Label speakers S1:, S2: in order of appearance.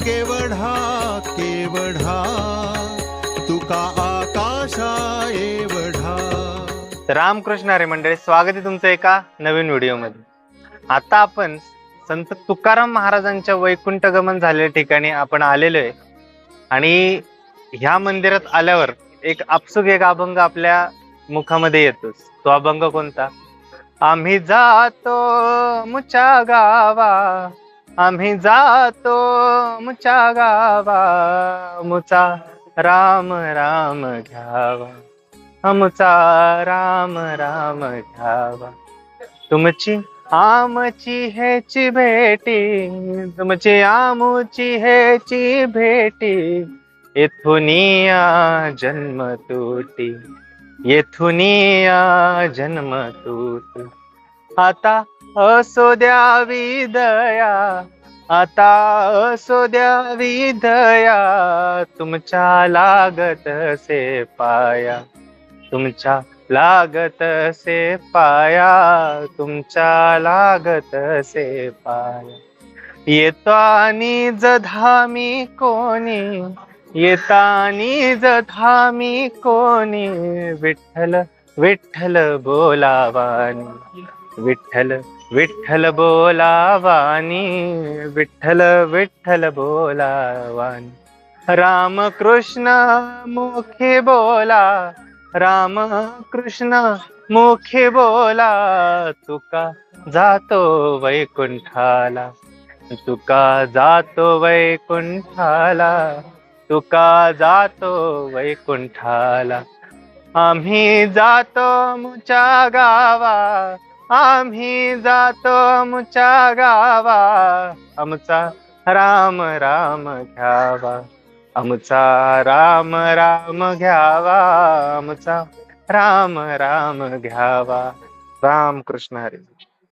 S1: केवढा केवढा तुका आकाशा एवढा
S2: रामकृष्ण हरे मंडळी स्वागत आहे तुमचं एका नवीन व्हिडिओमध्ये. आता आपण संत तुकाराम महाराजांच्या वैकुंठ गमन झालेल्या ठिकाणी आपण आलेलो आहे. आणि ह्या मंदिरात आल्यावर एक आपसुक एक अभंग आपल्या मुखामध्ये येतोच. तो अभंग कोणता? आम्ही जातो मुच्या गावा आम्ही जातो मुच्या गावा मुचा राम राम घ्यावा. आमचा राम राम घ्यावा. तुमची आमची हेची भेटी तुमची आमची ह्याची भेटी. येथुनिया जन्म तुटी येथुनिया जन्म तुटी. आता असो द्यावी दया आता असो द्यावी दया तुमच्या लागत से पाया तुमच्या लागत से पाया तुमच्या लागत से पाया. येतो आणि जधामी कोणी येतानी जधामी कोणी विठ्ठल विठ्ठल बोलावानी विठ्ठल विठ्ठल बोलावानी विठ्ठल विठ्ठल बोलावानी. राम कृष्ण मुखे बोला राम कृष्ण मुखे बोला तुका जातो वैकुंठाला तुका जातो वैकुंठाला तुका जातो वैकुंठाला. आम्ही जातो मुच्या गावा आम्ही जातो मुच्या गावा. आमचा राम राम घ्यावा. आमचा राम राम घ्यावा. आमचा राम राम घ्यावा. राम कृष्ण हरी